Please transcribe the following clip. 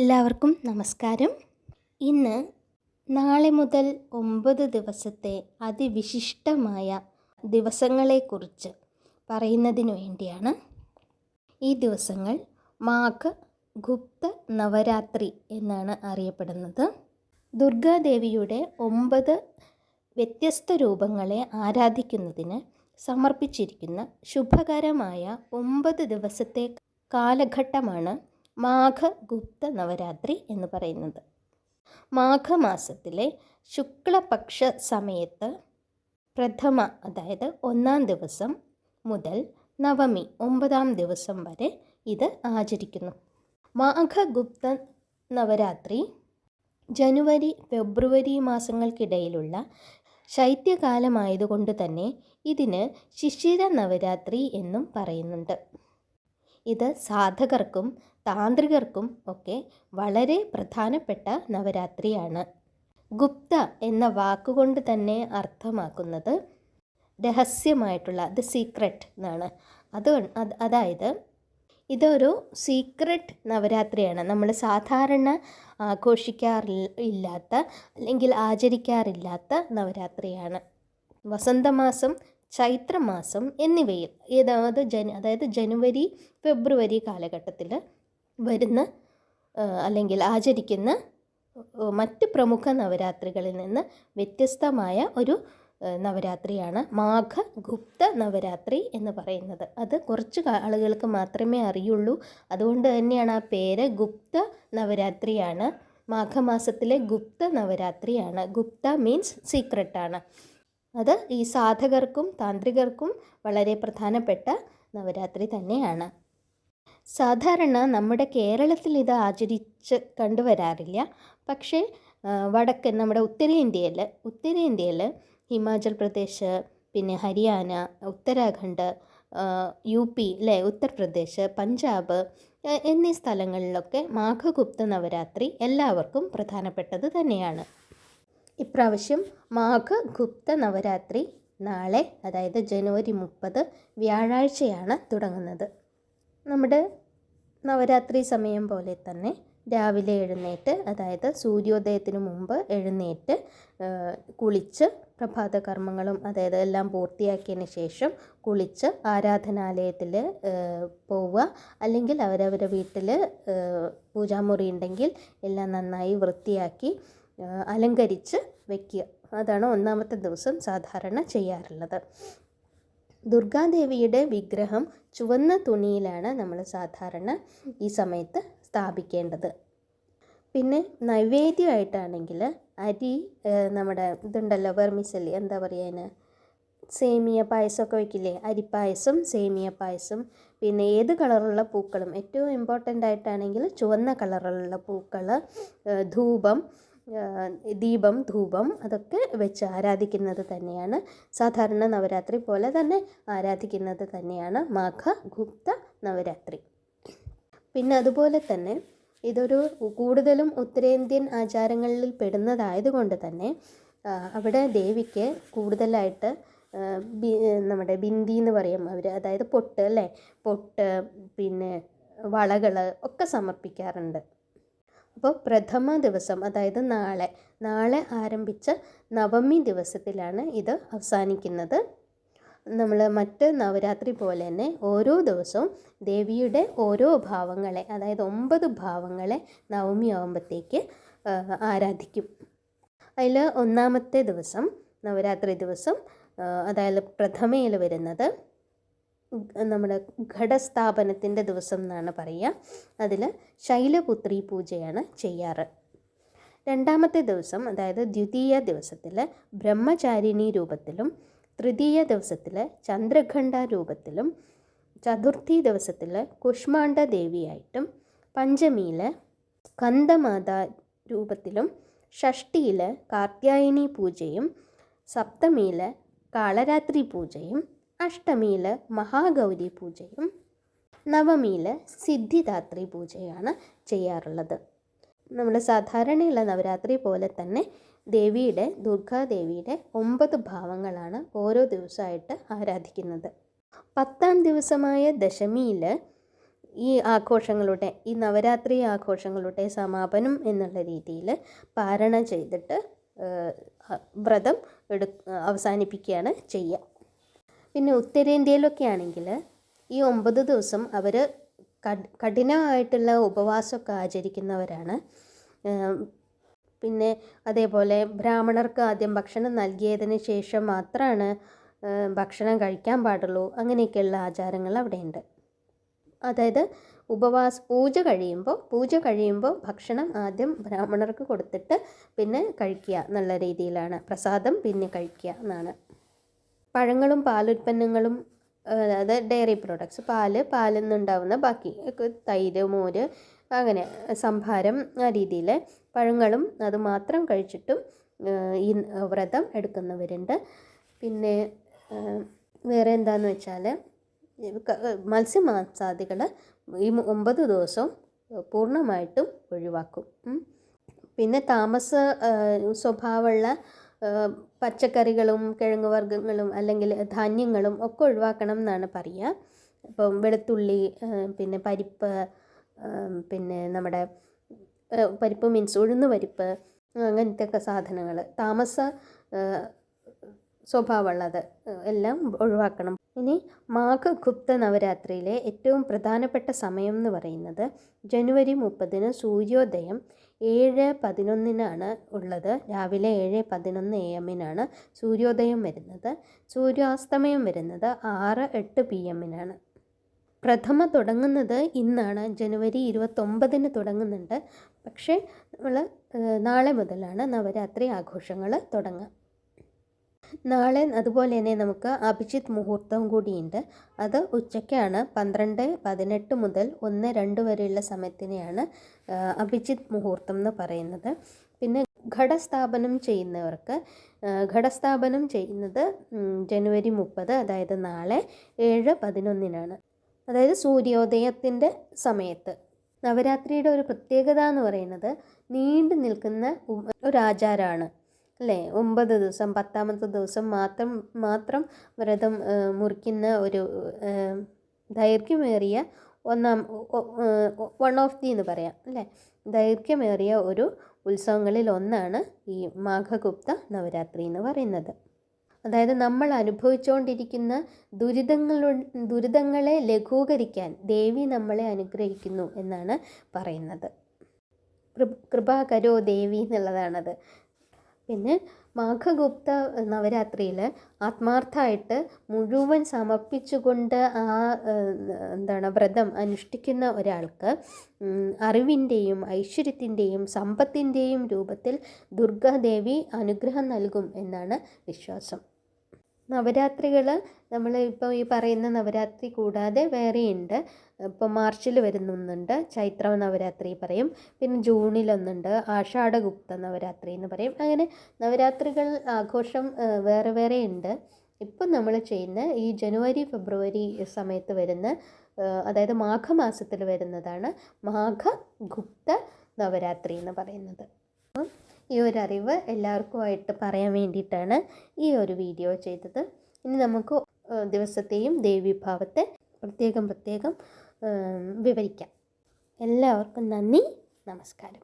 എല്ലാവർക്കും നമസ്കാരം. ഇന്ന് നാളെ മുതൽ ഒമ്പത് ദിവസത്തെ അതിവിശിഷ്ടമായ ദിവസങ്ങളെക്കുറിച്ച് പറയുന്നതിന് വേണ്ടിയാണ് ഈ ദിവസങ്ങൾ മാഘ ഗുപ്ത നവരാത്രി എന്നാണ് അറിയപ്പെടുന്നത്. ദുർഗാദേവിയുടെ ഒമ്പത് വ്യത്യസ്ത രൂപങ്ങളെ ആരാധിക്കുന്നതിന് സമർപ്പിച്ചിരിക്കുന്ന ശുഭകരമായ ഒമ്പത് ദിവസത്തെ കാലഘട്ടമാണ് മാഘഗുപ്ത നവരാത്രി എന്ന് പറയുന്നത്. മാഘമാസത്തിലെ ശുക്ലപക്ഷ സമയത്ത് പ്രഥമ അതായത് ഒന്നാം ദിവസം മുതൽ നവമി ഒമ്പതാം ദിവസം വരെ ഇത് ആചരിക്കുന്നു. മാഘഗുപ്ത നവരാത്രി ജനുവരി ഫെബ്രുവരി മാസങ്ങൾക്കിടയിലുള്ള ശൈത്യകാലമായതുകൊണ്ട് തന്നെ ഇതിന് ശിശിര നവരാത്രി എന്നും പറയുന്നുണ്ട്. ഇത് സാധകർക്കും താന്ത്രികർക്കും ഒക്കെ വളരെ പ്രധാനപ്പെട്ട നവരാത്രിയാണ്. ഗുപ്ത എന്ന വാക്കുകൊണ്ട് തന്നെ അർത്ഥമാക്കുന്നത് രഹസ്യമായിട്ടുള്ള ദ സീക്രട്ട് എന്നാണ്. അത് അത് അതായത് ഇതൊരു സീക്രട്ട് നവരാത്രിയാണ്. നമ്മൾ സാധാരണ ആഘോഷിക്കാറില്ലാത്ത അല്ലെങ്കിൽ ആചരിക്കാറില്ലാത്ത നവരാത്രിയാണ്. വസന്തമാസം ചൈത്രമാസം എന്നിവയിൽ ഏതാவது ജന അതായത് ജനുവരി ഫെബ്രുവരി കാലഘട്ടത്തിൽ വരുന്ന അല്ലെങ്കിൽ ആചരിക്കുന്ന മറ്റ് പ്രമുഖ നവരാത്രികളിൽ നിന്ന് വ്യത്യസ്തമായ ഒരു നവരാത്രിയാണ് മാഘ ഗുപ്ത നവരാത്രി എന്ന് പറയുന്നത്. അത് കുറച്ച് ആളുകൾക്ക് മാത്രമേ അറിയുള്ളൂ. അതുകൊണ്ട് തന്നെയാണ് ആ പേര് ഗുപ്ത നവരാത്രിയാണ്. മാഘമാസത്തിലെ ഗുപ്ത നവരാത്രിയാണ്. ഗുപ്ത മീൻസ് സീക്രട്ടാണ്. അത് ഈ സാധകർക്കും താന്ത്രികർക്കും വളരെ പ്രധാനപ്പെട്ട നവരാത്രി തന്നെയാണ്. സാധാരണ നമ്മുടെ കേരളത്തിൽ ഇത് ആചരിച്ച് കണ്ടുവരാറില്ല. പക്ഷേ വടക്കൻ നമ്മുടെ ഉത്തരേന്ത്യയിൽ ഉത്തരേന്ത്യയിൽ ഹിമാചൽ പ്രദേശ് പിന്നെ ഹരിയാന ഉത്തരാഖണ്ഡ് യു പി അല്ലേ ഉത്തർപ്രദേശ് പഞ്ചാബ് എന്നീ സ്ഥലങ്ങളിലൊക്കെ മാഘഗുപ്ത നവരാത്രി എല്ലാവർക്കും പ്രധാനപ്പെട്ടത് തന്നെയാണ്. ഇപ്രാവശ്യം മാഘഗുപ്ത നവരാത്രി നാളെ അതായത് ജനുവരി മുപ്പത് വ്യാഴാഴ്ചയാണ് തുടങ്ങുന്നത്. നമ്മുടെ നവരാത്രി സമയം പോലെ തന്നെ രാവിലെ എഴുന്നേറ്റ് അതായത് സൂര്യോദയത്തിന് മുമ്പ് എഴുന്നേറ്റ് കുളിച്ച് പ്രഭാത കർമ്മങ്ങളും അതായത് എല്ലാം പൂർത്തിയാക്കിയതിന് ശേഷം കുളിച്ച് ആരാധനാലയത്തിൽ പോവുക. അല്ലെങ്കിൽ അവരവരുടെ വീട്ടിൽ പൂജാമുറി ഉണ്ടെങ്കിൽ എല്ലാം നന്നായി വൃത്തിയാക്കി അലങ്കരിച്ച് വയ്ക്കുക അതാണ് ഒന്നാമത്തെ ദിവസം സാധാരണ ചെയ്യാറുള്ളത്. ദുർഗാദേവിയുടെ വിഗ്രഹം ചുവന്ന തുണിയിലാണ് നമ്മൾ സാധാരണ ഈ സമയത്ത് സ്ഥാപിക്കേണ്ടത്. പിന്നെ നൈവേദ്യമായിട്ടാണെങ്കിൽ അരി നമ്മുടെ ഇതുണ്ടല്ലോ വെർമിസലി എന്താ പറയുക സേമിയ പായസമൊക്കെ വയ്ക്കില്ലേ അരിപ്പായസം സേമിയ പായസം പിന്നെ ഏത് കളറുള്ള പൂക്കളും. ഏറ്റവും ഇമ്പോർട്ടന്റ് ആയിട്ടാണെങ്കിൽ ചുവന്ന കളറുള്ള പൂക്കൾ ധൂപം ദീപം ധൂപം അതൊക്കെ വെച്ച് ആരാധിക്കുന്നത് തന്നെയാണ്. സാധാരണ നവരാത്രി പോലെ തന്നെ ആരാധിക്കുന്നത് തന്നെയാണ് മാഘ ഗുപ്ത നവരാത്രി. പിന്നെ അതുപോലെ തന്നെ ഇതൊരു കൂടുതലും ഉത്തരേന്ത്യൻ ആചാരങ്ങളിൽ പെടുന്നതായതുകൊണ്ട് തന്നെ അവിടെ ദേവിക്ക് കൂടുതലായിട്ട് നമ്മുടെ ബിന്ദി എന്ന് പറയും അവർ അതായത് പൊട്ട് അല്ലേ? പൊട്ട് പിന്നെ വളകൾ ഒക്കെ സമർപ്പിക്കാറുണ്ട്. അപ്പോൾ പ്രഥമ ദിവസം അതായത് നാളെ നാളെ ആരംഭിച്ച നവമി ദിവസത്തിലാണ് ഇത് അവസാനിക്കുന്നത്. നമ്മൾ മറ്റ് നവരാത്രി പോലെ തന്നെ ഓരോ ദിവസവും ദേവിയുടെ ഓരോ ഭാവങ്ങളെ അതായത് ഒമ്പത് ഭാവങ്ങളെ നവമി ആകുമ്പോഴത്തേക്ക് ആരാധിക്കും. അതിൽ ഒന്നാമത്തെ ദിവസം നവരാത്രി ദിവസം അതായത് പ്രഥമയിൽ വരുന്നത് നമ്മുടെ ഘടസ്ഥാപനത്തിന്റെ ദിവസം എന്നാണ് പറയുക. അതിൽ ശൈലപുത്രി പൂജയാണ് ചെയ്യാറ്. രണ്ടാമത്തെ ദിവസം അതായത് ദ്വിതീയ ദിവസത്തിൽ ബ്രഹ്മചാരിണി രൂപത്തിലും തൃതീയ ദിവസത്തിൽ ചന്ദ്രഖണ്ഡ രൂപത്തിലും ചതുർത്ഥി ദിവസത്തിൽ കുഷ്മാണ്ഡ ദേവിയായിട്ടും പഞ്ചമിയിൽ സ്കന്ദമാത രൂപത്തിലും ഷഷ്ടിയിൽ കാർത്യായനി പൂജയും സപ്തമിയിൽ കാളരാത്രി പൂജയും അഷ്ടമിയിൽ മഹാഗൗരി പൂജയും നവമിയിൽ സിദ്ധിദാത്രി പൂജയാണ് ചെയ്യാറുള്ളത്. നമ്മൾ സാധാരണയുള്ള നവരാത്രി പോലെ തന്നെ ദേവിയുടെ ദുർഗാദേവിയുടെ ഒമ്പത് ഭാവങ്ങളാണ് ഓരോ ദിവസമായിട്ട് ആരാധിക്കുന്നത്. പത്താം ദിവസമായ ദശമിയിൽ ഈ ആഘോഷങ്ങളുടെ ഈ നവരാത്രി ആഘോഷങ്ങളുടെ സമാപനം എന്നുള്ള രീതിയിൽ പാരണ ചെയ്തിട്ട് വ്രതം എടു അവസാനിപ്പിക്കുകയാണ് ചെയ്യുക. പിന്നെ ഉത്തരേന്ത്യയിലൊക്കെ ആണെങ്കിൽ ഈ ഒമ്പത് ദിവസം അവർ കഠിനമായിട്ടുള്ള ഉപവാസമൊക്കെ ആചരിക്കുന്നവരാണ്. പിന്നെ അതേപോലെ ബ്രാഹ്മണർക്ക് ആദ്യം ഭക്ഷണം നൽകിയതിന് ശേഷം മാത്രമാണ് ഭക്ഷണം കഴിക്കാൻ പാടുള്ളൂ. അങ്ങനെയൊക്കെയുള്ള ആചാരങ്ങൾ അവിടെയുണ്ട്. അതായത് ഉപവാസ പൂജ കഴിയുമ്പോൾ പൂജ കഴിയുമ്പോൾ ഭക്ഷണം ആദ്യം ബ്രാഹ്മണർക്ക് കൊടുത്തിട്ട് പിന്നെ കഴിക്കുക നല്ല രീതിയിലാണ്. പ്രസാദം പിന്നെ കഴിക്കുക എന്നാണ്. പഴങ്ങളും പാലുൽപ്പന്നങ്ങളും അതായത് ഡയറി പ്രോഡക്ട്സ് പാൽ പാലിൽ നിന്നുണ്ടാവുന്ന ബാക്കി തൈര് മോര് അങ്ങനെ സംഭാരം ആ രീതിയിൽ പഴങ്ങളും അത് മാത്രം കഴിച്ചിട്ടും ഈ വ്രതം എടുക്കുന്നവരുണ്ട്. പിന്നെ വേറെ എന്താന്ന് വെച്ചാൽ മത്സ്യമാംസാദികൾ ഈ ഒമ്പത് ദിവസവും പൂർണമായിട്ടും ഒഴിവാക്കും. പിന്നെ താമസ സ്വഭാവമുള്ള പച്ചക്കറികളും കിഴങ്ങ് വർഗങ്ങളും അല്ലെങ്കിൽ ധാന്യങ്ങളും ഒക്കെ ഒഴിവാക്കണം എന്നാണ് പറയുക. ഇപ്പം വെളുത്തുള്ളി പിന്നെ പരിപ്പ് പിന്നെ നമ്മുടെ പരിപ്പ് മീൻസ് ഉഴുന്ന് പരിപ്പ് അങ്ങനത്തെ ഒക്കെ സാധനങ്ങൾ താമസ സ്വഭാവമുള്ളത് എല്ലാം ഒഴിവാക്കണം. ഇനി മാഘഗുപ്ത നവരാത്രിയിലെ ഏറ്റവും പ്രധാനപ്പെട്ട സമയം എന്ന് പറയുന്നത് ജനുവരി മുപ്പതിന് സൂര്യോദയം. ഏഴ് പതിനൊന്നിനാണ് ഉള്ളത്. രാവിലെ ഏഴ് പതിനൊന്ന് എ എമ്മിനാണ് സൂര്യോദയം വരുന്നത്. സൂര്യാസ്തമയം വരുന്നത് ആറ് എട്ട് പി എമ്മിനാണ് പ്രഥമ തുടങ്ങുന്നത് ഇന്നാണ്. ജനുവരി ഇരുപത്തൊമ്പതിന് തുടങ്ങുന്നുണ്ട്. പക്ഷേ നമ്മൾ നാളെ മുതലാണ് നവരാത്രി ആഘോഷങ്ങൾ തുടങ്ങുക നാളെ അതുപോലെ തന്നെ നമുക്ക് അഭിജിത്ത് മുഹൂർത്തം കൂടിയുണ്ട്. അത് ഉച്ചയ്ക്കാണ്. പന്ത്രണ്ട് പതിനെട്ട് മുതൽ ഒന്ന് രണ്ട് വരെയുള്ള സമയത്തിനെയാണ് അഭിജിത്ത് മുഹൂർത്തം എന്ന് പറയുന്നത്. പിന്നെ ഘടസ്ഥാപനം ചെയ്യുന്നവർക്ക് ഘടസ്ഥാപനം ചെയ്യുന്നത് ജനുവരി മുപ്പത് അതായത് നാളെ ഏഴ് പതിനൊന്നിനാണ്. അതായത് സൂര്യോദയത്തിന്റെ സമയത്ത്. നവരാത്രിയുടെ ഒരു പ്രത്യേകത എന്ന് പറയുന്നത് നീണ്ടു നിൽക്കുന്ന ഒരു ആചാരമാണ്. അല്ലേ? ഒമ്പത് ദിവസം പത്താമത്തെ ദിവസം മാത്രം മാത്രം വ്രതം മുറിക്കുന്ന ഒരു ദൈർഘ്യമേറിയ ഒന്നാം വൺ ഓഫ് ദി എന്ന് പറയാം അല്ലേ? ദൈർഘ്യമേറിയ ഒരു ഉത്സവങ്ങളിൽ ഒന്നാണ് ഈ മാഘഗുപ്ത നവരാത്രി എന്ന് പറയുന്നത്. അതായത് നമ്മൾ അനുഭവിച്ചുകൊണ്ടിരിക്കുന്ന ദുരിതങ്ങളു ദുരിതങ്ങളെ ലഘൂകരിക്കാൻ ദേവി നമ്മളെ അനുഗ്രഹിക്കുന്നു എന്നാണ് പറയുന്നത്. കൃപാകരോ ദേവി എന്നുള്ളതാണത്. പിന്നെ മാഘഗുപ്ത നവരാത്രിയിൽ ആത്മാർത്ഥമായിട്ട് മുഴുവൻ സമർപ്പിച്ചുകൊണ്ട് ആ എന്താണ് വ്രതം അനുഷ്ഠിക്കുന്ന ഒരാൾക്ക് അറിവിന്റെയും ഐശ്വര്യത്തിന്റെയും സമ്പത്തിന്റെയും രൂപത്തിൽ ദുർഗാദേവി അനുഗ്രഹം നൽകും എന്നാണ് വിശ്വാസം. നവരാത്രികൾ നമ്മൾ ഇപ്പോൾ ഈ പറയുന്ന നവരാത്രി കൂടാതെ വേറെയുണ്ട്. ഇപ്പോൾ മാർച്ചിൽ വരുന്നുണ്ട് ചൈത്ര നവരാത്രി പറയും. പിന്നെ ജൂണിലൊന്നുണ്ട്. ആഷാഢഗുപ്ത നവരാത്രി എന്ന് പറയും. അങ്ങനെ നവരാത്രികൾ ആഘോഷം വേറെ വേറെ ഉണ്ട് ഇപ്പം നമ്മൾ ചെയ്യുന്ന ഈ ജനുവരി ഫെബ്രുവരി സമയത്ത് വരുന്ന അതായത് മാഘമാസത്തിൽ വരുന്നതാണ് മാഘഗുപ്ത നവരാത്രി എന്ന് പറയുന്നത്. ഈ ഒരു അറിവ് എല്ലാവർക്കുമായിട്ട് പറയാൻ വേണ്ടിയിട്ടാണ് ഈ ഒരു വീഡിയോ ചെയ്തത്. ഇനി നമുക്ക് ദിവസത്തെയും ദേവീഭാവത്തെ പ്രത്യേകം പ്രത്യേകം വിവരിക്കാം. എല്ലാവർക്കും നന്ദി നമസ്കാരം.